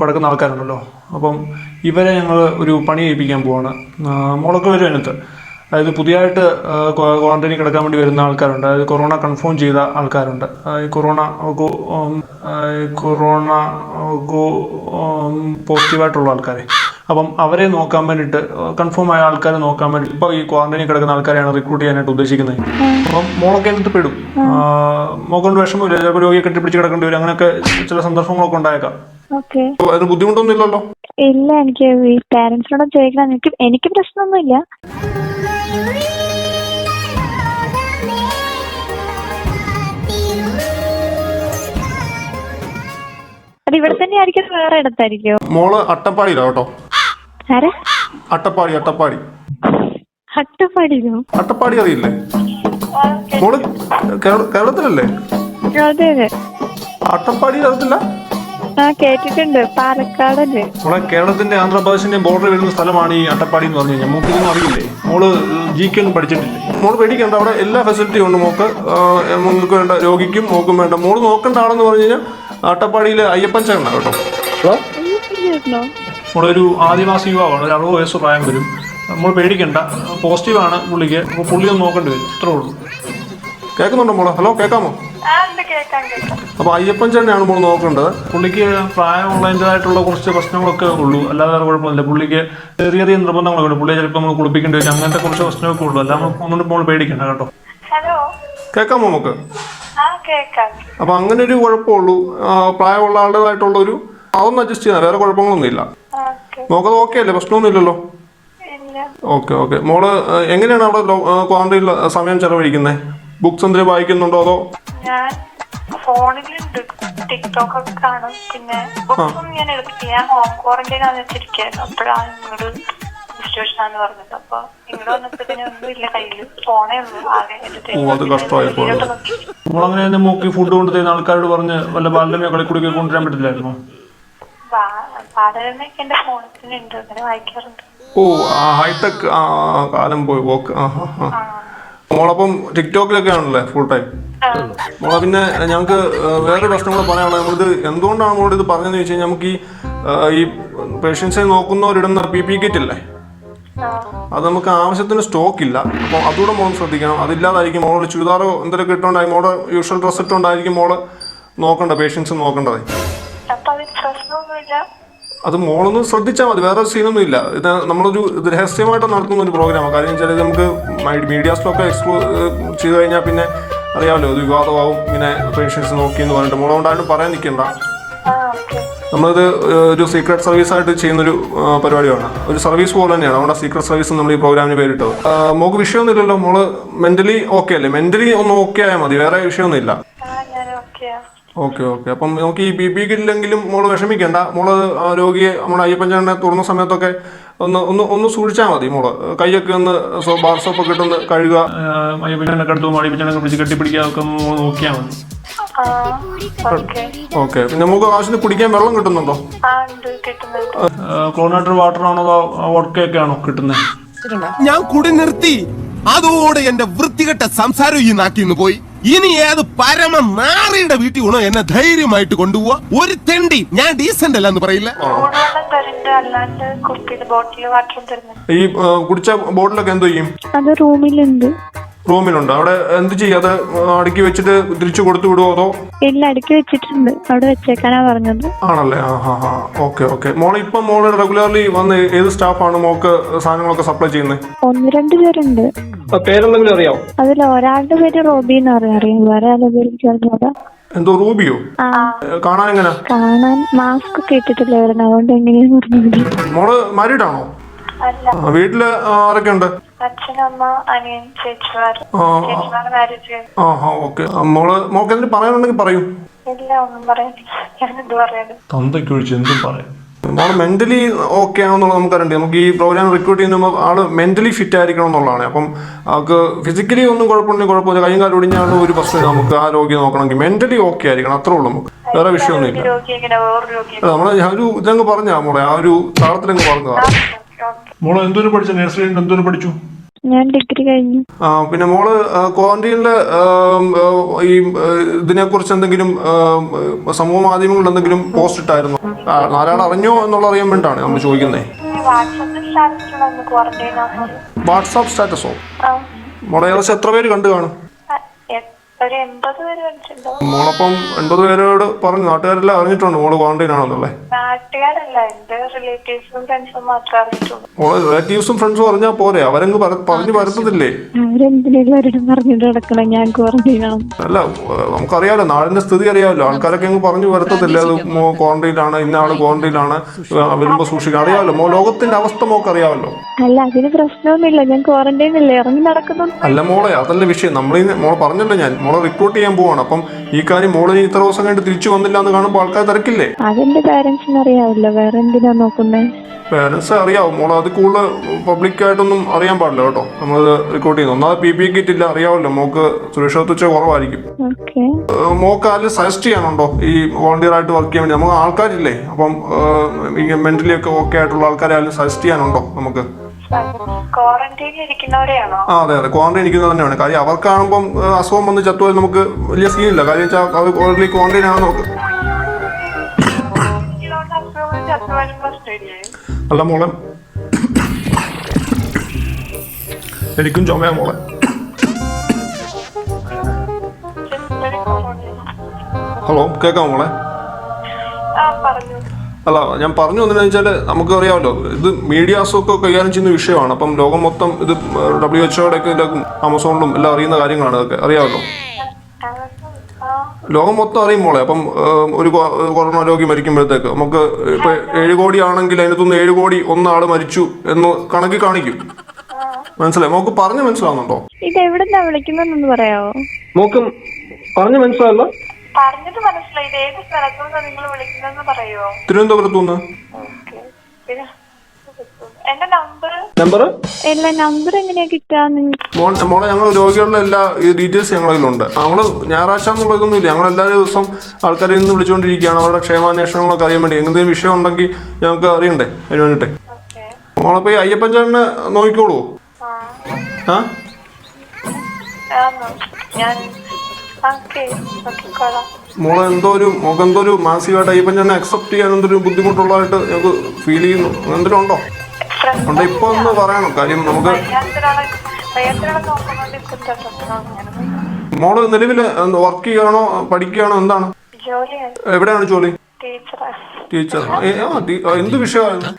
കിടക്കുന്ന ആൾക്കാരുണ്ടല്ലോ. അപ്പം ഇവരെ ഞങ്ങൾ ഒരു പണി ചെയ്യിപ്പിക്കാൻ പോവാണ്. മോളൊക്കെ വരും അതിനകത്ത്. അതായത് പുതിയതായിട്ട് ക്വാറന്റൈനിൽ കിടക്കാൻ വേണ്ടി വരുന്ന ആൾക്കാരുണ്ട്. അതായത് കൊറോണ കൺഫേം ചെയ്ത ആൾക്കാരുണ്ട്. കൊറോണ കൊറോണ പോസിറ്റീവായിട്ടുള്ള ആൾക്കാരെ. അപ്പം അവരെ നോക്കാൻ വേണ്ടിയിട്ട് കൺഫേം ആയ ആൾക്കാരെ നോക്കാൻ വേണ്ടി ഇപ്പൊ ഈ ക്വാറന്റൈനിൽ കിടക്കുന്ന ആൾക്കാരെയാണ് റിക്രൂട്ട് ചെയ്യാനായിട്ട് ഉദ്ദേശിക്കുന്നത്. അപ്പം മോളൊക്കെ എന്നിട്ട് പെടും? മോക്കൊണ്ട് വിഷമമില്ല. ചിലപ്പോൾ രോഗിയെ കെട്ടിപ്പിടിച്ച് കിടക്കേണ്ടി വരും. അങ്ങനെയൊക്കെ ചില സന്ദർഭങ്ങളൊക്കെ ഉണ്ടായേക്കാം. അതിന് ബുദ്ധിമുട്ടൊന്നും ഇല്ലല്ലോ? ഇല്ല എനിക്ക് പാരന്റ്സിനോട് ചോദിക്കണം. എനിക്ക് എനിക്ക് പ്രശ്നമൊന്നുമില്ല. അത് ഇവിടെ തന്നെ ആയിരിക്കും വേറെ ഇടത്തായിരിക്കോ? മോൾ അട്ടപ്പാടിയിലോ കേട്ടോ. ആരെ? അട്ടപ്പാടി അട്ടപ്പാടി. അട്ടപ്പാടിയിലോ? അട്ടപ്പാടി അറിയില്ലേ? മോൾ കേരളത്തിലല്ലേ? അതെ അതെ. അട്ടപ്പാടി അറിയത്തില്ല? ആ കേട്ടിട്ടുണ്ട്. പാലക്കാടല്ലേ? മോളെ കേരളത്തിന്റെ ആന്ധ്രാപ്രദേശിന്റെ ബോർഡർ വരുന്ന സ്ഥലമാണ് ഈ അട്ടപ്പാടി എന്ന് പറഞ്ഞു കഴിഞ്ഞാൽ. മോക്ക് ഇതൊന്നും അറിയില്ലേ? മോൾ ജി കെ ഒന്നും പഠിച്ചിട്ടില്ലേ? മോൾ പേടിക്കണ്ട. അവിടെ എല്ലാ ഫെസിലിറ്റിയും ഉണ്ട് മോക്ക് മോൾക്ക് വേണ്ട രോഗിക്കും മോക്കും വേണ്ട. മോൾ നോക്കേണ്ട ആളെന്ന് പറഞ്ഞു കഴിഞ്ഞാൽ അട്ടപ്പാടിയിലെ അയ്യപ്പൻ ചേട്ടനാണ് കേട്ടോ. ഹലോ? ഒരു നമ്മളൊരു ആദിവാസി യുവാവാണ്. ഒരു അറുപത് വയസ്സ് പ്രായം വരും. നമ്മൾ പേടിക്കണ്ട. പോസിറ്റീവാണ് പുള്ളിക്ക്. അപ്പോൾ പുള്ളിയൊന്നും ഒന്ന് നോക്കേണ്ടി വരും. ഇത്രേ ഉള്ളൂ. കേൾക്കുന്നുണ്ടോ മോളെ? ഹലോ കേൾക്കാമോ? കേൾക്കാം കേൾക്കാം. അപ്പോൾ അയ്യപ്പൻ ചേട്ടനാണ് ഇപ്പോൾ നോക്കേണ്ടത്. പുള്ളിക്ക് പ്രായമുള്ളതിന്റെതായിട്ടുള്ള കുറച്ച് പ്രശ്നങ്ങളൊക്കെ ഉള്ളൂ. അല്ലാതെ വേറെ കുഴപ്പമൊന്നുമില്ല. പുള്ളിക്ക് ചെറിയ ചെറിയ നിർബന്ധങ്ങളൊക്കെ ഉണ്ട്. പുള്ളിയെ ചിലപ്പോൾ നമ്മൾ കുളിപ്പിക്കേണ്ടി വരും. അങ്ങനത്തെ കുറച്ച് പ്രശ്നമൊക്കെ ഉള്ളൂ. അല്ല നമ്മൾ ഒന്നുകൊണ്ട് നമ്മൾ പേടിക്കണ്ട കേട്ടോ. ഹലോ? കേൾക്കാമോ നമുക്ക്? അപ്പൊ കേൾക്കാം. അപ്പോൾ അങ്ങനെ ഒരു കുഴപ്പമുള്ളൂ. പ്രായമുള്ള ആളുടേതായിട്ടുള്ള ഒരു അതൊന്നും അഡ്ജസ്റ്റ് ചെയ്യാൻ വേറെ കുഴപ്പങ്ങളൊന്നുമില്ല. ഇല്ല നോക്കത് ഓക്കെ അല്ലേ? പ്രശ്നമൊന്നുമില്ലല്ലോ? ഇല്ല. Okay okay. മോൾ എങ്ങനെയാണ് അവിടെ ക്വാറന്റൈനിൽ സമയം ചെലവഴിക്കുന്നത് ബുക്സ് എന്തെങ്കിലും വായിക്കുന്നുണ്ടോ അതോ? ഞാൻ ഫോണിലുണ്ട്. ടിക്ടോക്ക് ഒക്കെ കാണും. പിന്നെ ബുക്സും ഞാൻ എടുത്തില്ല ഞാൻ ഹോം ക്വാറന്റൈൻ ആണ് വെച്ചിരിക്കായിരുന്നു അപ്പോഴാണ് ഇങ്ങോട്ട് ഇൻസ്റ്റിറ്റ്യൂഷൻ ആണെന്ന് പറഞ്ഞത്. അപ്പൊ ഇങ്ങോട്ട് വന്നപ്പോഴത്തേനും ഒന്നും ഇല്ല കയ്യിൽ ഫോണേ ഉള്ളൂ. ആകെ ഓ, അത് കഷ്ടമായി പോയത്. നമ്മളങ്ങനെ തന്നെ മോക്ക് ഫുഡ് കൊണ്ട് തരുന്ന ആൾക്കാരോട് പറഞ്ഞ് വല്ല ബാലരമയോ കളിക്കൂടിയൊക്കെ കൊണ്ടുവരാൻ പറ്റില്ലായിരുന്നു? പാടലൊക്കെ എന്റെ ഫോണിൽ തന്നെ ഉണ്ട് അങ്ങനെ വായിക്കാറുണ്ട്. ഓ ഹൈടെക് ആ കാലം പോയി. ഓക്കെ ആ ഹാ. ആ. മോളപ്പം ടിക്ടോക്കിലൊക്കെ ആണല്ലേ ഫുൾ ടൈം മോളെ പിന്നെ ഞങ്ങൾക്ക് വേറെ പ്രശ്നം കൂടെ പറയാനുള്ളത് നമ്മളിത് എന്തുകൊണ്ടാണ് നമ്മളോട് ഇത് പറഞ്ഞതെന്ന് ചോദിച്ചു കഴിഞ്ഞാൽ നമുക്ക് ഈ ഈ പേഷ്യൻസിനെ നോക്കുന്നവരിടുന്ന പി പി കിറ്റ് ഇല്ലേ? അത് നമുക്ക് ആവശ്യത്തിന് സ്റ്റോക്ക് ഇല്ല. അപ്പോൾ അതുകൂടെ മോൾ ശ്രദ്ധിക്കണം. അതില്ലാതായിരിക്കും മോളോട് ചുരിദാറോ എന്തെങ്കിലും ഇട്ടുകൊണ്ടായി മോളെ യൂഷ്വൽ ഡ്രസ്സ് ഇട്ടുകൊണ്ടായിരിക്കും മോൾ നോക്കണ്ട പേഷ്യൻസ് നോക്കേണ്ടത്? പ്രശ്നമൊന്നുമില്ല. അത് മോളൊന്ന് ശ്രദ്ധിച്ചാൽ മതി. വേറെ സീനൊന്നും ഇല്ല ഇത് നമ്മളൊരു ഇത് രഹസ്യമായിട്ട് നടത്തുന്ന ഒരു പ്രോഗ്രാമാണ് കാര്യം വെച്ചാൽ ഇത് നമുക്ക് മീഡിയാസിലൊക്കെ എക്സ്പ്ലോ ചെയ്ത് കഴിഞ്ഞാൽ പിന്നെ അറിയാമല്ലോ ഇത് വിവാദമാവും. ഇങ്ങനെ പേഷ്യൻസ് നോക്കി എന്ന് പറഞ്ഞിട്ട് മോളോണ്ടായിട്ട് പറയാൻ നിൽക്കണ്ട നമ്മളിത് ഒരു സീക്രട്ട് സർവീസ് ആയിട്ട് ചെയ്യുന്നൊരു പരിപാടിയാണ്. ഒരു സർവീസ് പോലെ തന്നെയാണ്. നമ്മുടെ സീക്രട്ട് സർവീസ് നമ്മൾ ഈ പ്രോഗ്രാമിന് പേരിട്ടത്. മോക്ക് വിഷയമൊന്നും ഇല്ലല്ലോ മോൾ മെന്റലി ഓക്കെ അല്ലേ? മെന്റലി ഒന്ന് ഓക്കെ ആയാൽ മതി. വേറെ വിഷയമൊന്നുമില്ല. Okay okay. അപ്പം നമുക്ക് ഈ ബി പി ഇല്ലെങ്കിലും മോൾ വിഷമിക്കണ്ട. മോൾ രോഗിയെ നമ്മുടെ അയ്യപ്പൻ ചേട്ടനെ തുറന്ന സമയത്തൊക്കെ ഒന്ന് ഒന്ന് ഒന്ന് സൂക്ഷിച്ചാൽ മതി മോൾ. കൈയൊക്കെ ഒന്ന് സോ ബാർ സോപ്പൊക്കെ ഇട്ടൊന്ന് കഴുകുക അയ്യപ്പൻ ചേട്ടനെ കടുത്ത് അയ്യപ്പൻ ചേട്ടനെ പിടിച്ച് കെട്ടിപ്പിടിക്കുക ഒക്കെ നോക്കിയാൽ മതി. ഓക്കെ. പിന്നെ നമുക്ക് ആവശ്യത്തിന് കുടിക്കാൻ വെള്ളം കിട്ടുന്നുണ്ടോ? ആ ഉണ്ട് കിട്ടുന്നുണ്ട്. ക്ലോറിനേറ്റഡ് വാട്ടർ ആണോ അതോ ഒക്കെ ആണോ കിട്ടുന്നത് ഞാൻ കുടി നിർത്തി. അതോടെ എന്റെ വൃത്തികെട്ട സംസാരം ഈ നാട്ടിൽ നിന്ന് പോയി. ഇനി ഏത് പരമ നാറിയുടെ വീട്ടിൽ ഉണോ എന്നെ ധൈര്യമായിട്ട് കൊണ്ടുപോവാ? ഒരു തെണ്ടി. ഞാൻ ഡീസന്റ് അല്ല എന്ന് പറയില്ല. ഈ കുടിച്ച ബോട്ടിലൊക്കെ എന്തോ ചെയ്യും? അത് റൂമിലുണ്ട് റൂമിലുണ്ട്. അവിടെ എന്ത് ചെയ്യും? അത് അടുക്കി വെച്ചിട്ട് തിരിച്ചു കൊടുത്തു വിടുവോ അതോ? ഇല്ല അടുക്കി വെച്ചിട്ടുണ്ട്. അവിടെ വെച്ചേക്കാനാ പറഞ്ഞത്. ആണല്ലേ? ആ ഹാ ഹാ ഓക്കെ ഓക്കെ. മോളെ ഇപ്പം മോൾ റെഗുലർലി വന്ന് ഏത് സ്റ്റാഫാണ് മോക്ക് സാധനങ്ങളൊക്കെ സപ്ലൈ ചെയ്യുന്നത്? ഒന്ന് രണ്ട് പേരുണ്ട്. പേരെന്തെങ്കിലും അറിയോ അതിൽ ഒരാളുടെ പേര് റോബി എന്ന് പറയാം അറിയാം. വേറെ ആളുടെ പേര് എനിക്ക് അറിഞ്ഞൂടാ എന്തോ റൂബിയോ? ആ. കാണാൻ എങ്ങനെ? കാണാൻ മാസ്ക് ഒക്കെ ഇട്ടിട്ടില്ല വരുന്നത് അതുകൊണ്ട് എങ്ങനെയാന്ന് മോൾ മാരീഡ് ആണോ? വീട്ടിൽ ആരൊക്കെ ഉണ്ട് അച്ഛനമ്മ അനിയൻ ചേച്ചിമാർ ചേച്ചിമാർ മാരേജ് ആഹാ ഓക്കെ. മോൾ മോക്ക് എന്തെങ്കിലും പറയാനുണ്ടെങ്കിൽ പറയൂ. ഇല്ല ഒന്നും പറയാനില്ല. ഞാൻ എന്ത് പറയാനും? തന്തയ്ക്ക് ഒഴിച്ച് എന്തും പറയാം. മോൾ മെന്റലി ഓക്കെ ആണെന്നുള്ളത് നമുക്കറിയണ്ടേ. നമുക്ക് ഈ പ്രോഗ്രാം റിക്രൂട്ട് ചെയ്യുമ്പോൾ ആൾ മെന്റലി ഫിറ്റ് ആയിരിക്കണം എന്നുള്ളതാണ്. അപ്പം അവർക്ക് ഫിസിക്കലി ഒന്നും കുഴപ്പമുണ്ടെങ്കിൽ കുഴപ്പമില്ല. കൈയും കാലം ഒടിഞ്ഞാണ് ഒരു പ്രശ്നമില്ല. നമുക്ക് ആ രോഗിയെ നോക്കണമെങ്കിൽ മെന്റലി ഓക്കെ ആയിരിക്കണം. അത്രേ ഉള്ളൂ നമുക്ക്. വേറെ വിഷയമൊന്നുമില്ല. നമ്മൾ ഒരു ഇതങ്ങ് പറഞ്ഞാ മോളെ. ആ ഒരു താളത്തിലങ്ങ് പറഞ്ഞതാ. മോൾ എന്തോരം പഠിച്ചു? നഴ്സറി എന്തോരം പഠിച്ചു? ഞാൻ ഡിഗ്രി കഴിഞ്ഞു. ആ, പിന്നെ മോൾ ക്വാറന്റീനിൽ ഈ ഇതിനെ കുറിച്ച് എന്തെങ്കിലും സമൂഹ മാധ്യമങ്ങളിൽ എന്തെങ്കിലും പോസ്റ്റ് ഇട്ടായിരുന്നു? ആരാൾ അറിഞ്ഞോ എന്നുള്ള അറിയാൻ വേണ്ടിയിട്ടാണ് നമ്മൾ ചോദിക്കുന്നത് വാട്സാപ്പ് സ്റ്റാറ്റസോ? മോളെ ഏകദേശം എത്ര പേര് കണ്ടു കാണും ആ, എ- ഒരു എൺപത് പേര് കണ്ടിട്ടുണ്ടോ മോളപ്പം എൺപത് പേരോട് പറഞ്ഞു. നാട്ടുകാരെല്ലാം അറിഞ്ഞിട്ടുണ്ട് മോൾ ക്വാറന്റൈൻ ആണെന്നുള്ളത് മോൾ റിലേറ്റീവ്സും ഫ്രണ്ട്സും അറിഞ്ഞാ അറിഞ്ഞിട്ടുള്ളൂ. മോളെ റിലേറ്റീവ്സും ഫ്രണ്ട്സും അറിഞ്ഞാൽ പോരെ. അവരങ്ങ് പറഞ്ഞു ക്വാറന്റൈനാണ് അല്ല നമുക്കറിയാലോ. നാടിന്റെ സ്ഥിതി അറിയാമല്ലോ ആൾക്കാരൊക്കെ അങ്ങ് പറഞ്ഞു വരത്തത്തില്ല അത് ക്വാറന്റൈനിലാണ് ഇന്ന ആൾ ക്വാറന്റൈനിലാണ് വരുമ്പോ സൂക്ഷിക്കാൻ അറിയാമല്ലോ മോ ലോകത്തിന്റെ അവസ്ഥ മോക്ക് അറിയാമല്ലോ. അല്ല അതിന് പ്രശ്നമൊന്നുമില്ല. ഞാൻ ക്വാറന്റൈൻ അല്ലേ ഇറങ്ങി നടക്കുന്നു അല്ല മോളെ അതല്ല വിഷയം. നമ്മളീ മോളെ പറഞ്ഞല്ലോ ഞാൻ. മോളെ റിക്രൂട്ട് ചെയ്യാൻ പോവാണ്. അപ്പം ഈ കാര്യം മോളെ ഇനി ഇത്ര ദിവസം കഴിഞ്ഞിട്ട് തിരിച്ചു വന്നില്ല എന്ന് കാണുമ്പോൾ ആൾക്കാർ തിരക്കില്ലേ? അതിന്റെ പാരന്റ്സിന് അറിയാവില്ല. വേറെ എന്തിനാ നോക്കുന്നേ? പേരൻസ് അറിയാവും. മോളെ അത് കൂടുതൽ പബ്ലിക്കായിട്ടൊന്നും അറിയാൻ പാടില്ല കേട്ടോ. നമ്മൾ റിക്രൂട്ട് ചെയ്യുന്നു. ഒന്നാമത് പി പി കിറ്റ് ഇല്ല അറിയാവല്ലോ. മോക്ക് സുരക്ഷിതത്വച്ച കുറവായിരിക്കും. മോക്ക് അതിൽ സജസ്റ്റ് ചെയ്യാനുണ്ടോ? ഈ വോളണ്ടിയർ ആയിട്ട് വർക്ക് ചെയ്യാൻ വേണ്ടി? നമുക്ക് ആൾക്കാരില്ലേ? അപ്പം മെന്റലി ഒക്കെ ഓക്കെ ആയിട്ടുള്ള ആൾക്കാരെ അതിൽ സജസ്റ്റ് ചെയ്യാനുണ്ടോ? നമുക്ക്? ആ അതെ അതെ. ക്വാറന്റൈൻ ഇരിക്കുന്നത് തന്നെയാണ് കാര്യം അവർക്കാണുമ്പം അസുഖം വന്ന് ചത്തുപോയാൽ നമുക്ക് വലിയ സീനില്ല. കാര്യം വെച്ചാൽ അവർ ഓൾറെഡി ക്വാറന്റൈൻ ആണ് നമുക്ക് അല്ല മോളെ. എനിക്കും ചുമയാ മോളെ. ഹലോ കേൾക്കാം മോളെ? അല്ല ഞാൻ പറഞ്ഞു വന്നതെന്ന് വെച്ചാൽ നമുക്ക് അറിയാമല്ലോ ഇത് മീഡിയാസൊക്കെ കൈകാര്യം ചെയ്യുന്ന വിഷയമാണ്. അപ്പം ലോകം മൊത്തം ഇത് ഡബ്ല്യു എച്ച്ഒയുടെ ഒക്കെ ഇതിലും ആമസോണിലും എല്ലാം അറിയുന്ന കാര്യങ്ങളാണ് ഇതൊക്കെ. അറിയാമല്ലോ? ലോകം മൊത്തം അറിയും മോളെ. അപ്പം ഒരു കൊറോണ രോഗി മരിക്കുമ്പോഴത്തേക്ക് നമുക്ക് ഇപ്പൊ ഏഴ് കോടി ആണെങ്കിൽ അതിനകത്തുനിന്ന് ഏഴ് കോടി ഒന്നാൾ മരിച്ചു എന്ന് കണക്കി കാണിക്കും. മനസ്സിലായി? നമുക്ക് പറഞ്ഞു മനസ്സിലാവുന്നുണ്ടോ? ഇത് എവിടെന്നാ വിളിക്കുന്നതെന്ന് പറയാമോ മോക്ക് പറഞ്ഞു മനസ്സിലായല്ലോ. പറഞ്ഞത് മനസ്സിലായി. ഇത് ഏത് സ്ഥലത്തുനിന്ന് നിങ്ങൾ വിളിക്കുന്നതെന്ന് പറയുമോ തിരുവനന്തപുരത്തുനിന്ന്. ഓക്കെ. പിന്നെ എന്റെ നമ്പർ? നമ്പർ എല്ലാ നമ്പർ എങ്ങനെയാ കിട്ടാന്ന്? മോളെ ഞങ്ങൾ രോഗികളുടെ എല്ലാ ഈ ഡീറ്റെയിൽസ് ഞങ്ങളതിലുണ്ട് ഞങ്ങൾ ഞായറാഴ്ച എന്നുള്ളതൊന്നും ഇല്ല ഞങ്ങൾ എല്ലാ ദിവസവും ആൾക്കാരെ നിന്ന് വിളിച്ചുകൊണ്ടിരിക്കുകയാണ്. അവരുടെ ക്ഷേമാന്വേഷണങ്ങളൊക്കെ അറിയാൻ വേണ്ടി. എന്തെങ്കിലും വിഷയം ഉണ്ടെങ്കിൽ ഞങ്ങൾക്ക് അറിയണ്ടേ? അതിന് വേണ്ടിട്ട്. മോളപ്പോ മോളെ ഈ അയ്യപ്പൻ ചേട്ടനെ നോക്കിക്കോളൂ ആ ഞാൻ മോളെ എന്തോ ഒരു മോക്ക് എന്തോ ഒരു മാനസികമായിട്ട് അയ്യപ്പൻ ചേട്ടനെ അക്സെപ്റ്റ് ചെയ്യാൻ എന്തൊരു ബുദ്ധിമുട്ടുള്ളതായിട്ട് ഞങ്ങൾക്ക് ഫീൽ ചെയ്യുന്നു. എന്തെങ്കിലും ഉണ്ടോ? ഉണ്ട്? ഇപ്പൊ ഒന്ന് പറയണം. കാര്യം നമുക്ക് മോൾ നിലവിൽ വർക്ക് ചെയ്യുകയാണോ പഠിക്കുകയാണോ എന്താണ്? എവിടെയാണ് ജോലി? ടീച്ചർ എന്ത് വിഷയമായിരുന്നു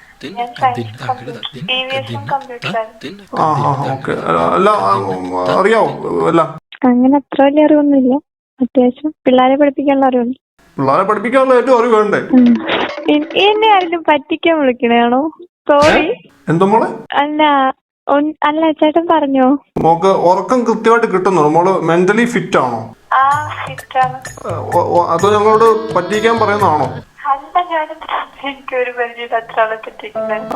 ആ ആ ഓക്കെ. അല്ല അറിയാവോ? അല്ല അങ്ങനെ അത്ര വലിയ അറിവൊന്നുമില്ല. അത്യാവശ്യം പിള്ളേരെ പഠിപ്പിക്കാനുള്ള അറിവുണ്ട്. പിള്ളേരെ പഠിപ്പിക്കാനുള്ള ഏറ്റവും അറിവ് വേണ്ടേ. എന്നെ ആരെങ്കിലും പറ്റിക്കാൻ വിളിക്കണേണോ സോറി എന്താ മോളെ? അല്ല അല്ല ചേട്ടൻ പറഞ്ഞോ? മോക്ക് ഉറക്കം കൃത്യമായിട്ട് കിട്ടുന്നുണ്ടോ? മോൾ മെന്റലി ഫിറ്റ് ആണോ? അതോ ഞങ്ങളോട് പറ്റിക്കാൻ പറയുന്നതാണോ?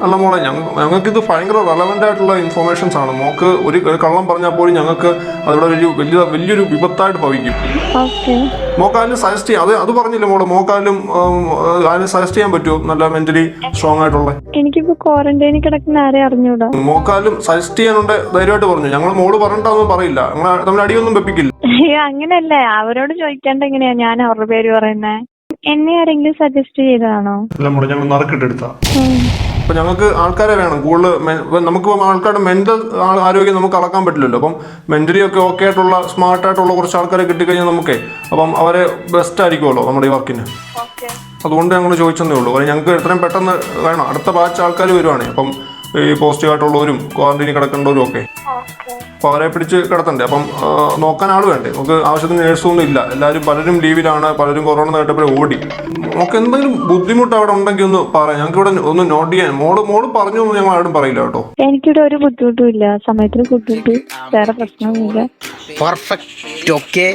അല്ല മോളെ ഞങ്ങൾക്ക് ഇത് ഭയങ്കര റെലവെന്റ് ആയിട്ടുള്ള ഇൻഫോർമേഷൻസ് ആണ്. മോക്ക് ഒരു കള്ളം പറഞ്ഞാൽ പോലും ഞങ്ങൾക്ക് അതിവിടെ ഒരു വലിയ വലിയൊരു വിപത്തായിട്ട് ഭവിക്കും. മോക്കാലും മോക്ക് അതിന് സജസ്റ്റ് ചെയ്യാം. അത് അത് പറഞ്ഞില്ല മോളെ മോക്കാലും അതിന് സജസ്റ്റ് ചെയ്യാൻ പറ്റുമോ? നല്ല മെന്റലി സ്ട്രോങ് ആയിട്ടുള്ള. എനിക്കിപ്പോ ക്വാറന്റൈനിൽ കിടക്കുന്ന ആരെ അറിഞ്ഞൂടാ? മോക്കാലും സജസ്റ്റ് ചെയ്യാനുണ്ട് ധൈര്യമായിട്ട് പറഞ്ഞു. ഞങ്ങൾ മോൾ പറഞ്ഞിട്ടൊന്നും പറയില്ല. ഞങ്ങൾ തമ്മിൽ അടിയൊന്നും വെപ്പിക്കില്ല. അങ്ങനെയല്ലേ. അങ്ങനല്ലേ അവരോട് ചോദിക്കാണ്ട് എങ്ങനെയാ ഞാൻ അവരുടെ പേര് പറയുന്നേ? എന്നെ ആരെങ്കിലും സജസ്റ്റ് ചെയ്തതാണോ? അല്ല മോളെ ഞങ്ങൾ നറുക്കിട്ടെടുത്താ. അപ്പൊ ഞങ്ങൾക്ക് ആൾക്കാരെ വേണം. കൂടുതൽ നമുക്ക് ആൾക്കാരുടെ മെന്റൽ ആരോഗ്യം നമുക്ക് അളക്കാൻ പറ്റില്ലല്ലോ. അപ്പം മെന്റലി ഒക്കെ ഓക്കെ ആയിട്ടുള്ള സ്മാർട്ട് ആയിട്ടുള്ള കുറച്ച് ആൾക്കാരെ കിട്ടിക്കഴിഞ്ഞാൽ നമുക്കേ അപ്പം അവരെ ബെസ്റ്റ് ആയിരിക്കുമല്ലോ നമ്മുടെ ഈ വർക്കിന് അതുകൊണ്ട് ഞങ്ങൾ ചോദിച്ചെന്നേ ഉള്ളൂ. അല്ലെങ്കിൽ ഞങ്ങൾക്ക് എത്രയും പെട്ടെന്ന് വേണം. അടുത്ത ബാച്ച് ആൾക്കാർ വരുവാണ്. അപ്പം ഈ പോസിറ്റീവ് ആയിട്ടുള്ളവരും ക്വാറന്റൈനിൽ കിടക്കേണ്ടവരും ഒക്കെ. അപ്പൊ അപ്പോൾ അവരെ പിടിച്ച് കിടത്തണ്ടേ? അപ്പം നോക്കാൻ ആൾ വേണ്ടേ? നമുക്ക് ആവശ്യത്തിന് നേഴ്സൊന്നും ഇല്ല. എല്ലാവരും പലരും ലീവിലാണ് പലരും കൊറോണ നേട്ടപ്പോഴേ ഓടി. നമുക്ക് എന്തെങ്കിലും ബുദ്ധിമുട്ട് അവിടെ ഉണ്ടെങ്കിൽ ഒന്ന് പറയാം. ഞങ്ങൾക്ക് ഇവിടെ ഒന്ന് നോട്ട് ചെയ്യാൻ. മോൾ മോൾ പറഞ്ഞു ഒന്നും ഞങ്ങൾ ആരും പറയില്ല കേട്ടോ. എനിക്കിവിടെ ഒരു ബുദ്ധിമുട്ടും ഇല്ല. സമയത്തിന് ബുദ്ധിമുട്ട്. വേറെ പ്രശ്നമൊന്നുമില്ല. Perfect okay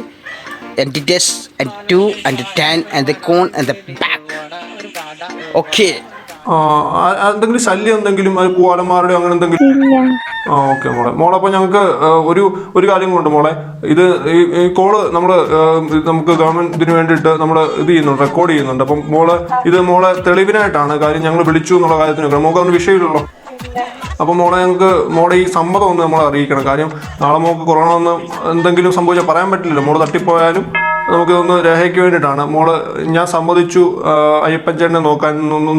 entities and two and the ten and the cone and the back. Okay. ആ, എന്തെങ്കിലും ശല്യം എന്തെങ്കിലും അത് പൂവാലന്മാരുടെ അങ്ങനെ എന്തെങ്കിലും? ആ ഓക്കെ മോളെ. മോളെ അപ്പോൾ ഞങ്ങൾക്ക് ഒരു ഒരു കാര്യം കൊണ്ട് മോളെ. ഇത് ഈ കോൾ നമ്മൾ നമുക്ക് ഗവൺമെന്റിന് വേണ്ടിയിട്ട് നമ്മൾ ഇത് ചെയ്യുന്നുണ്ട് റെക്കോർഡ് ചെയ്യുന്നുണ്ട്. അപ്പം മോൾ ഇത് മോളെ തെളിവിനായിട്ടാണ് കാര്യം ഞങ്ങൾ വിളിച്ചു എന്നുള്ള കാര്യത്തിനൊക്കെ നമുക്ക് അതിന് വിഷയമില്ലല്ലോ. അപ്പം മോളെ ഞങ്ങൾക്ക് മോളെ ഈ സമ്മതം ഒന്ന് നമ്മളെ അറിയിക്കണം. കാര്യം നാളെ മോൾക്ക് കൊറോണ ഒന്ന് എന്തെങ്കിലും സംഭവിച്ചാൽ പറയാൻ പറ്റില്ലല്ലോ. മോൾ തട്ടിപ്പോയാലും നമുക്കിതൊന്ന് രേഖയ്ക്ക് വേണ്ടിയിട്ടാണ്. മോൾ ഞാൻ സമ്മതിച്ചു അയ്യപ്പൻ ചേട്ടനെ നോക്കാൻ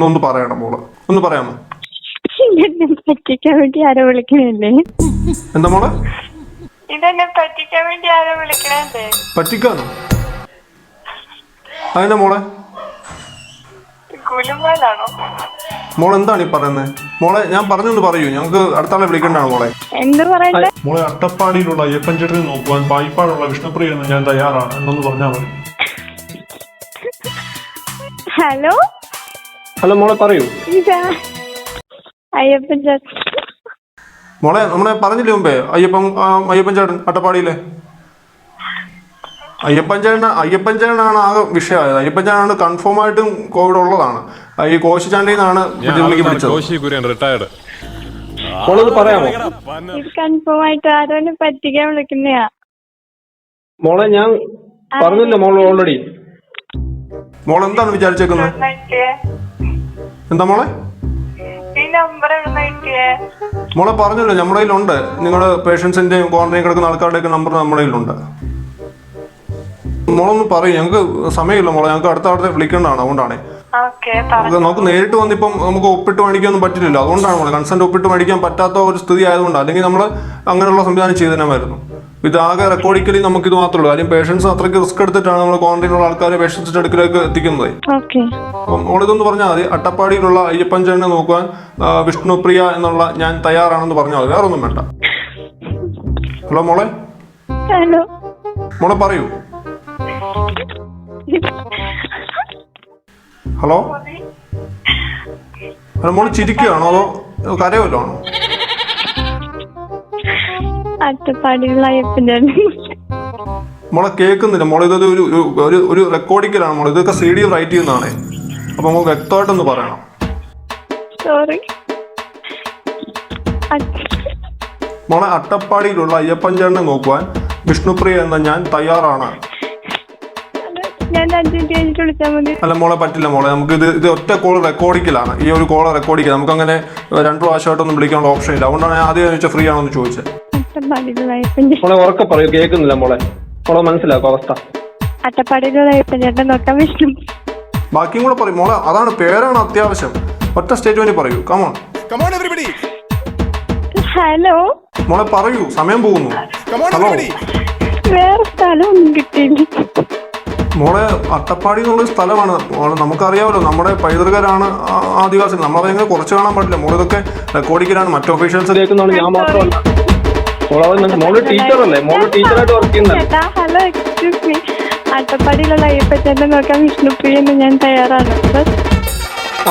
ഒന്ന് പറയണം മോൾ. ഒന്ന് പറയാമോ? പറ്റിക്കാൻ വേണ്ടി ആരോ വിളിക്കണല്ലേ എന്താ മോൾ? ഇതെന്നെ പറ്റിക്കാൻ വേണ്ടി ആരോ വിളിക്കണേ പറ്റിക്കാനോ അതിന്റെ മോളെ? ഗുലുമാലാണോ മോളെ എന്താണ് ഈ പറയുന്നത് മോളെ ഞാൻ പറഞ്ഞൊന്ന് പറയൂ. ഞങ്ങൾക്ക് അടുത്ത ആളെ വിളിക്കേണ്ടതാണ് മോളെ? എന്ത് മോളെ അട്ടപ്പാടിയിലുള്ള അയ്യപ്പൻ ചേട്ടനെ നോക്കുവാൻ പായിപ്പാടുള്ള വിഷ്ണുപ്രിയ എന്ന് ഞാൻ തയ്യാറാണ്. എന്നൊന്ന് പറഞ്ഞാൽ മതി. ഹലോ? ഹലോ മോളെ പറയൂ. ഇതാ. അയ്യപ്പൻ ചേട്ടൻ. മോളെ നമ്മളെ പറഞ്ഞില്ലേ മുമ്പേ? അയ്യപ്പൻ ആ, അയ്യപ്പൻ ചേട്ടൻ അട്ടപ്പാടിയിലെ? അയ്യപ്പൻ ചേട്ടൻ ആ ചേട്ടനാണ് ആകെ വിഷയമായത്. അയ്യപ്പൻ ചേട്ടനാണ് കൺഫേം ആയിട്ടും കോവിഡ് ഉള്ളതാണ്. ഈ കോശി ചാണ്ടിൽ നിന്നാണ് പിടിച്ചത് കോശി റിട്ടയർഡ് പറയാമോ? ഇത് കൺഫേം ആയിട്ട് ആരോനെ പറ്റിക്കാൻ വിളിക്കുന്നയാ. മോളെ ഞാൻ പറഞ്ഞില്ല മോൾ ഓൾറെഡി മോൾ എന്താണ് വിചാരിച്ചേക്കുന്നത്? എന്താ മോളെ? മോളെ പറഞ്ഞല്ലോ നമ്മുടെ കയ്യിലുണ്ട്. നിങ്ങളുടെ പേഷ്യൻസിന്റെയും ക്വാറന്റൈൻ കിടക്കുന്ന ആൾക്കാരുടെയൊക്കെ നമ്പർ നമ്മുടെ കയ്യിലുണ്ട്. മോളൊന്ന് പറയും. ഞങ്ങൾക്ക് സമയമില്ല മോളെ. ഞങ്ങൾക്ക് അടുത്ത ആളത്തെ വിളിക്കേണ്ടതാണ്. അതുകൊണ്ടാണ്. നമുക്ക് നേരിട്ട് വന്നിപ്പം നമുക്ക് ഒപ്പിട്ട് മേടിക്കാനൊന്നും പറ്റില്ലല്ലോ. അതുകൊണ്ടാണ് മോളെ. കൺസെന്റ് ഒപ്പിട്ട് മേടിക്കാൻ പറ്റാത്ത ഒരു സ്ഥിതി ആയതുകൊണ്ട് അല്ലെങ്കിൽ നമ്മൾ അങ്ങനെയുള്ള സംവിധാനം ചെയ്തേനാമായിരുന്നു ഇതാകെ റെക്കോർഡിക്കലി നമുക്ക് ഇത് മാത്രമേ ഉള്ളൂ കാര്യം പേഷ്യൻസ് അത്രയ്ക്ക് റിസ്ക് എടുത്തിട്ടാണ് നമ്മൾ ക്വാറന്റൈനുള്ള ആൾക്കാരെ പേഷ്യൻസിന്റെ അടുക്കിലേക്ക് എത്തിക്കുന്നത്. അപ്പം മോളിതൊന്ന് പറഞ്ഞാൽ മതി. അട്ടപ്പാടിയിലുള്ള അയ്യപ്പൻ ചേട്ടനെ നോക്കുവാൻ വിഷ്ണുപ്രിയ എന്നുള്ള ഞാൻ തയ്യാറാണെന്ന് പറഞ്ഞാൽ മതി. വേറെ ഒന്നും വേണ്ട. ഹലോ മോളെ. ഹലോ. മോളെ പറയൂ. ഹലോ? ഹലോ മോൾ ചിരിക്കുകയാണോ അതോ കരയല്ലോ ആണോ മോളെ കേൾക്കുന്നില്ല. മോളെ ഇതൊരു ഒരു ഒരു റെക്കോർഡിക്കലാണ് മോളെ. ഇതൊക്കെ സി ഡി റൈറ്റ് ചെയ്യുന്നതാണേ. അപ്പൊ നമുക്ക് വ്യക്തമായിട്ടൊന്ന് പറയണം. മോളെ അട്ടപ്പാടിയിലുള്ള അയ്യപ്പൻ ചേട്ടനെ നോക്കുവാൻ വിഷ്ണുപ്രിയ എന്ന ഞാൻ തയ്യാറാണ്. അഞ്ചു മിനിറ്റ് കഴിഞ്ഞിട്ട് വിളിച്ചാൽ മതി. അല്ല മോളെ പറ്റില്ല മോളെ. നമുക്ക് ഇത് ഇത് ഒറ്റ കോൾ റെക്കോർഡിക്കലാണ് ഈ ഒരു കോൾ റെക്കോർഡിക്കൽ നമുക്ക് അങ്ങനെ രണ്ടു പ്രാവശ്യമായിട്ടൊന്നും വിളിക്കാനുള്ള ഓപ്ഷൻ ഇല്ല. അതുകൊണ്ടാണ് ഞാൻ ആദ്യം ചോദിച്ചാൽ ഫ്രീ ആണോ എന്ന് ചോദിച്ചത്. അട്ടപ്പാടിയിലുള്ള അയ്യപ്പൻ ചേട്ടൻ മോളെ ഉറക്കെ പറയൂ കേൾക്കുന്നില്ല മോളെ. മോളെ മനസ്സിലാക്കും അവസ്ഥ. അട്ടപ്പാടിയിലുള്ള അയ്യപ്പൻ ചേട്ടൻ നോക്കാൻ വിഷ്ണു ബാക്കിയും കൂടെ പറയും. മോളെ അതാണ് പേരാണ് അത്യാവശ്യം. ഒറ്റ സ്റ്റേറ്റ്മെന്റ് പറയൂ. Come on come on everybody hello. മോളെ പറയൂ. സമയം പോകുന്നു. Come on hello everybody! വേറെ സ്ഥലമൊന്നും കിട്ടിയില്ല. മോളെ അട്ടപ്പാടി എന്നുള്ള സ്ഥലമാണ്. മോളെ നമുക്കറിയാമല്ലോ നമ്മുടെ പൈതൃകരാണ് ആദിവാസികൾ. നമ്മളങ്ങനെ കുറച്ച് കാണാൻ പാടില്ല. മോളെ ഇതൊക്കെ റെക്കോർഡിക്കലാണ് മറ്റു ഒഫീഷ്യൽസ് കേൾക്കുന്നതാണ് ഞാൻ മാത്രമല്ല മോളെ മോൾ ടീച്ചറല്ലേ? മോൾ ടീച്ചറായിട്ട് വർക്ക് ചെയ്യുന്നല്ലേ ഹലോ എക്സ്ക്യൂസ് മീ അട്ടപ്പാടിയിലുള്ള അയ്യപ്പച്ചേട്ടൻ നോക്കാൻ വിഷ്ണുപ്രിയ എന്ന് ഞാൻ തയ്യാറാണ്.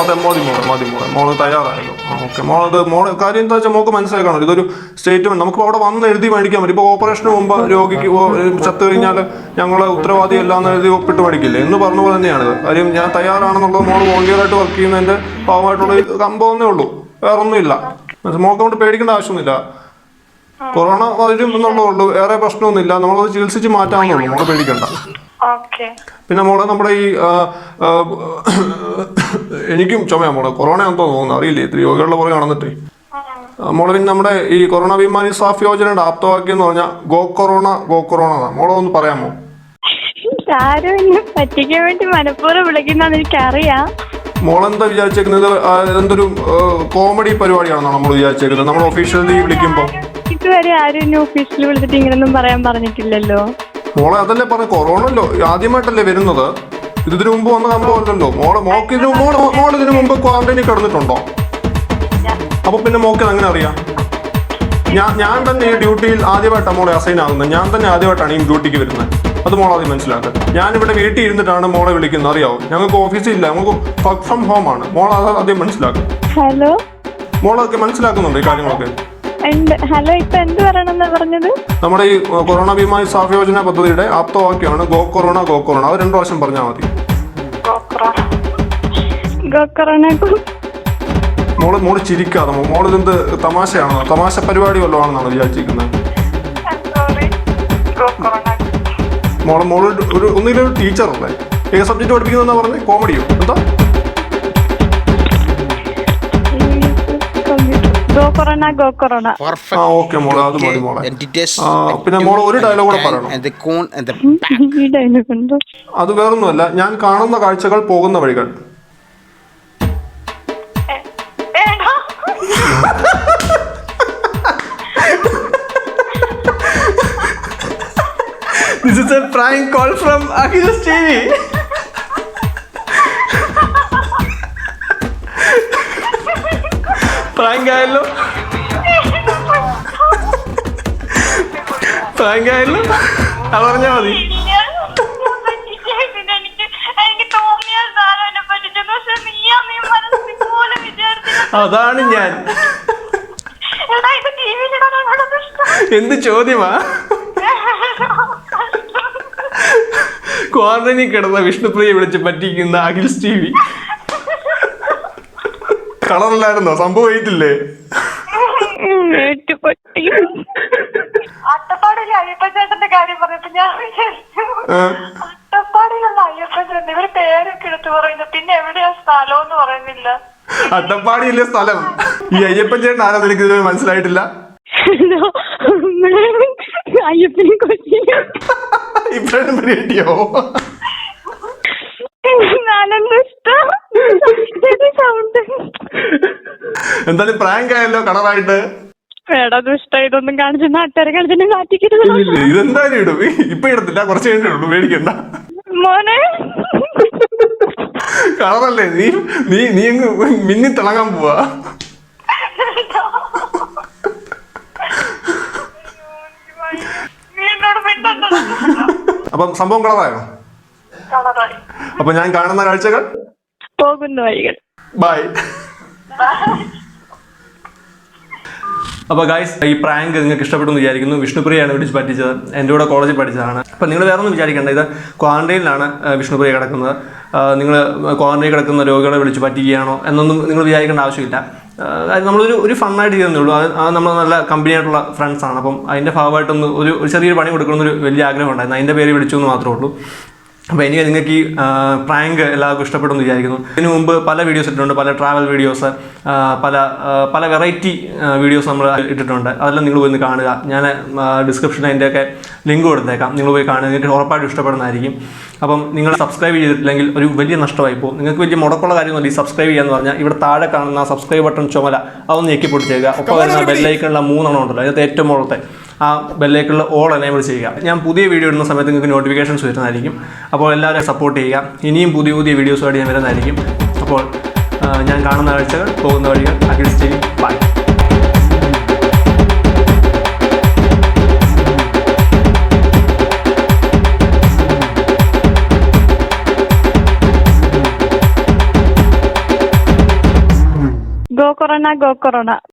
അതെ മതി മോളെ മതി മോളെ മോൾ തയ്യാറായല്ലോ. ഓക്കെ. മോളത് മോൾ കാര്യം എന്താ വെച്ചാൽ മോൾക്ക് മനസ്സിലാക്കണം ഇതൊരു സ്റ്റേറ്റ്മെന്റ്. നമുക്ക് അവിടെ വന്ന് എഴുതി മേടിക്കാൻ പറ്റും ഇപ്പോൾ ഓപ്പറേഷന് മുമ്പ് രോഗിക്ക് ചത്തു കഴിഞ്ഞാൽ ഞങ്ങൾ ഉത്തരവാദി അല്ലാന്ന് എഴുതി ഒപ്പിട്ട് മേടിക്കില്ലേ? എന്ന് പറഞ്ഞ പോലെ തന്നെയാണ് കാര്യം ഞാൻ തയ്യാറാണെന്നുള്ളത് മോൾ വോളണ്ടിയറായിട്ട് വർക്ക് ചെയ്യുന്നതിന്റെ ഭാഗമായിട്ടുള്ള സംഭവം സംഭവമേ ഉള്ളൂ. വേറെ ഒന്നുമില്ല മോൾക്ക് കൊണ്ട് പേടിക്കേണ്ട ആവശ്യമൊന്നുമില്ല. കൊറോണ വരും എന്നുള്ളതുള്ളൂ വേറെ പ്രശ്നമൊന്നുമില്ല. നമ്മളത് ചികിത്സിച്ച് മാറ്റാവുന്നുള്ളൂ മോൾ പേടിക്കണ്ട. പിന്നെ മോളെ നമ്മുടെ ഈ എനിക്കും ചുമയാ മോളെ. കൊറോണ എന്തോ തോന്നുന്നു. അറിയില്ലേ? ഇത്തിരി രോഗികളുടെ പുറകെ നടന്നിട്ടേ. മോളെ പിന്നെ നമ്മുടെ ഈ കൊറോണ വിമാനി സാഫ് യോജനയുടെ ആപ്തവാക്യം എന്ന് പറഞ്ഞാൽ ഗോ കൊറോണ ഗോ കൊറോണ. മോളെ ഒന്ന് പറയാമോ? ആരും എന്നെ പറ്റിക്കാൻ വേണ്ടി മനഃപൂർവം വിളിക്കുന്ന എനിക്കറിയാം. മോളെന്താ വിചാരിച്ചേക്കുന്നത്? എന്തൊരു കോമഡി പരിപാടിയാണെന്നാണ് നമ്മൾ വിചാരിച്ചേക്കുന്നത്? നമ്മൾ ഒഫീഷ്യലി വിളിക്കുമ്പോൾ ഇതുവരെ ആരും എന്നെ ഒഫീഷ്യലി വിളിച്ചിട്ട് ഇങ്ങനൊന്നും പറയാൻ പറഞ്ഞിട്ടില്ലല്ലോ. മോളെ അതല്ലേ പറഞ്ഞ കൊറോണ അല്ലോ ആദ്യമായിട്ടല്ലേ വരുന്നത്? ഇതിനു മുമ്പ് വന്ന സംഭവമല്ലല്ലോ. മോളെ മോക്ക് ഇതിനു മോൾ ഇതിനു മുമ്പ് ക്വാറന്റൈനിൽ കിടന്നിട്ടുണ്ടോ? അപ്പൊ പിന്നെ മോക്ക് അങ്ങനെ അറിയാം? ഞാൻ ഞാൻ തന്നെ ഈ ഡ്യൂട്ടിയിൽ ആദ്യമായിട്ടാണ് മോളെ അസൈൻ ആകുന്നത്. ഞാൻ തന്നെ ആദ്യമായിട്ടാണ് ഈ ഡ്യൂട്ടിക്ക് വരുന്നത്. അത് മോൾ ആദ്യം മനസ്സിലാക്കുക. ഞാനിവിടെ വീട്ടിൽ ഇരുന്നിട്ടാണ് മോളെ വിളിക്കുന്നത്. അറിയാവോ? ഞങ്ങൾക്ക് ഓഫീസിൽ ഇല്ല. ഞങ്ങൾക്ക് വർക്ക് ഫ്രം ഹോം ആണ്. മോൾ അത് ആദ്യം മനസ്സിലാക്കുക ഹലോ? മോളൊക്കെ മനസ്സിലാക്കുന്നുണ്ട് ഈ കാര്യങ്ങളൊക്കെ? ഹലോ ഇപ്പൊ എന്ത് പറയണമെന്നാ പറഞ്ഞത്? നമ്മുടെ ഈ കൊറോണ ഭീമായി സാഫ് യോജന പദ്ധതിയുടെ ആപ്തവാക്യമാണ് ഗോ കൊറോണ ഗോ കൊറോണ. അത് രണ്ടു പ്രാവശ്യം പറഞ്ഞാൽ മതി. കൊറോണ മോൾ മോൾ ചിരിക്കാതെ മോൾ ഇതെന്ത് തമാശയാണോ? തമാശ പരിപാടി വല്ലതും ആണെന്നാണ് വിചാരിച്ചിരിക്കുന്നത് മോൾ മോളെ ഒരു- ഒന്നിലൊരു ടീച്ചറല്ലേ ഏത് സബ്ജക്ട് പഠിപ്പിക്കുന്നതെന്നാ പറഞ്ഞത് കോമഡിയോ? എന്താ? പിന്നെ മോൾ ഒരു ഡയലോഗ് കൂടെ പറയണം. അത് വേറൊന്നുമല്ല. ഞാൻ കാണുന്ന കാഴ്ചകൾ പോകുന്ന വഴികൾ. This is a prank call from Akhilas TV. നീയാ നീ അത് പറഞ്ഞാ മതി. അതാണ് ഞാൻ. എന്ത് ചോദ്യമാ? ക്വാറന്റൈനിൽ കിടന്ന വിഷ്ണുപ്രിയെ വിളിച്ച് പറ്റിക്കുന്ന അഖിൽസ് ടി വി. കളറില്ലായിരുന്നോ സംഭവം ഏറ്റുപൊട്ടി അട്ടപ്പാടിയിലെ അയ്യപ്പച്ചേട്ടന്റെ കാര്യം പറഞ്ഞപ്പോ ഞാൻ വിചാരിച്ചു. അട്ടപ്പാടിയിലുള്ള അയ്യപ്പച്ചേട്ടൻ ഇവർ പേരൊക്കെ എടുത്തു പറയുന്നു. പിന്നെ എവിടെയാ സ്ഥലം എന്ന് പറയുന്നില്ല. അട്ടപ്പാടിയില്ലേ സ്ഥലം. ഈ അയ്യപ്പൻ ചേട്ടൻ ആരാ? നിനക്ക് ഇതുവരെ മനസ്സിലായിട്ടില്ല? അയ്യപ്പനും കൊച്ചി ഇപ്പോഴും കിട്ടിയോ? എന്തായാലും പ്രാങ്ക് ആയല്ലോ കളറായിട്ട് എടാ ദുഷ്ട ഇതൊന്നും കാണിച്ചു നാട്ടുകാരെ കാണിച്ചു കാറ്റിക്കരുത് ഇല്ലില്ല, ഇതെന്തായാലും ഇടും. ഇപ്പൊ ഇടത്തില്ല കുറച്ച് കഴിഞ്ഞേ ഉള്ളൂ പേടിക്കണ്ട. മോനെ. കളറല്ലേ നീ നീ നീ മിന്നി തിളങ്ങാൻ പോവാ. അപ്പം സംഭവം കളറായോ കളറായി അപ്പൊ ഞാൻ കാണുന്ന കാഴ്ചകൾ? പോകുന്ന വഴികൾ. ബൈ അപ്പോൾ ഗൈസ് ഈ പ്രാങ്ക് നിങ്ങൾക്ക് ഇഷ്ടപ്പെട്ടു വിചാരിക്കുന്നു. വിഷ്ണുപ്രിയാണ് വിളിച്ച് പറ്റിച്ചത്. എന്റെ കൂടെ കോളേജിൽ പഠിച്ചതാണ്. അപ്പോൾ നിങ്ങൾ വേറെ ഒന്നും വിചാരിക്കേണ്ട. ഇത് ക്വാറന്റൈനിലാണ് വിഷ്ണുപ്രിയ കിടക്കുന്നത്. നിങ്ങൾ ക്വാറന്റൈനിൽ കിടക്കുന്ന രോഗികളെ വിളിച്ച് പറ്റിക്കുകയാണോ എന്നൊന്നും നിങ്ങൾ വിചാരിക്കേണ്ട ആവശ്യമില്ല. അതായത് നമ്മളൊരു ഒരു ഫണ്ണായിട്ട് ചെയ്യുന്നേ ഉള്ളൂ. അത് നമ്മൾ നല്ല കമ്പനി ആയിട്ടുള്ള ഫ്രണ്ട്സ് ആണ്. അപ്പം അതിന്റെ ഭാഗമായിട്ടൊന്ന് ഒരു ചെറിയൊരു പണി കൊടുക്കണമെന്നൊരു വലിയ ആഗ്രഹം ഉണ്ടായിരുന്നു. അതിന്റെ പേര് വിളിച്ചു എന്ന് മാത്രമേ ഉള്ളൂ. അപ്പോൾ എനിക്ക് നിങ്ങൾക്ക് ഈ പ്രാങ്ക് എല്ലാവർക്കും ഇഷ്ടപ്പെടുമെന്ന് വിചാരിക്കുന്നു. ഇതിനു മുമ്പ് പല വീഡിയോസ് ഇട്ടിട്ടുണ്ട്. പല ട്രാവൽ വീഡിയോസ് പല പല വെറൈറ്റി വീഡിയോസ് നമ്മൾ ഇട്ടിട്ടുണ്ട്. അതെല്ലാം നിങ്ങൾ പോയി ഒന്ന് കാണുക. ഞാൻ ഡിസ്ക്രിപ്ഷനിൽ അതിന്റെയൊക്കെ ലിങ്ക് കൊടുത്തേക്കാം. നിങ്ങൾ പോയി കാണുക. നിങ്ങൾക്ക് ഉറപ്പായിട്ടും ഇഷ്ടപ്പെടുന്നതായിരിക്കും. അപ്പം നിങ്ങൾ സബ്സ്ക്രൈബ് ചെയ്തിട്ടില്ലെങ്കിൽ ഒരു വലിയ നഷ്ടമായി പോകും. നിങ്ങൾക്ക് വലിയ മുടക്കമുള്ള കാര്യമൊന്നുമില്ല. ഈ സബ്സ്ക്രൈബ് ചെയ്യാന്ന് പറഞ്ഞാൽ ഇവിടെ താഴെ കാണുന്ന സബ്സ്ക്രൈബ് ബട്ടൺ ചുമല അതൊന്ന് ഞെക്കി പൊട്ടിച്ചേക്കുക ഒപ്പം വരുന്ന ബെല്ലൈക്കുള്ള മൂന്നെണ്ണം ഉണ്ടല്ലോ. അതിനകത്ത് ഏറ്റവും മുകളത്തെ ആ ബെല്ലേക്കുള്ള ഓൾ എനേബിൾ ചെയ്യുക. ഞാൻ പുതിയ വീഡിയോ ഇടുന്ന സമയത്ത് നിങ്ങൾക്ക് നോട്ടിഫിക്കേഷൻസ് വരുന്നതായിരിക്കും. അപ്പോൾ എല്ലാവരും സപ്പോർട്ട് ചെയ്യുക. ഇനിയും പുതിയ പുതിയ വീഡിയോസുമായിട്ട് ഞാൻ വരുന്നതായിരിക്കും. അപ്പോൾ ഞാൻ കാണുന്ന കാഴ്ചകൾ പോകുന്ന വഴികൾ Akhil bye bye corona go corona.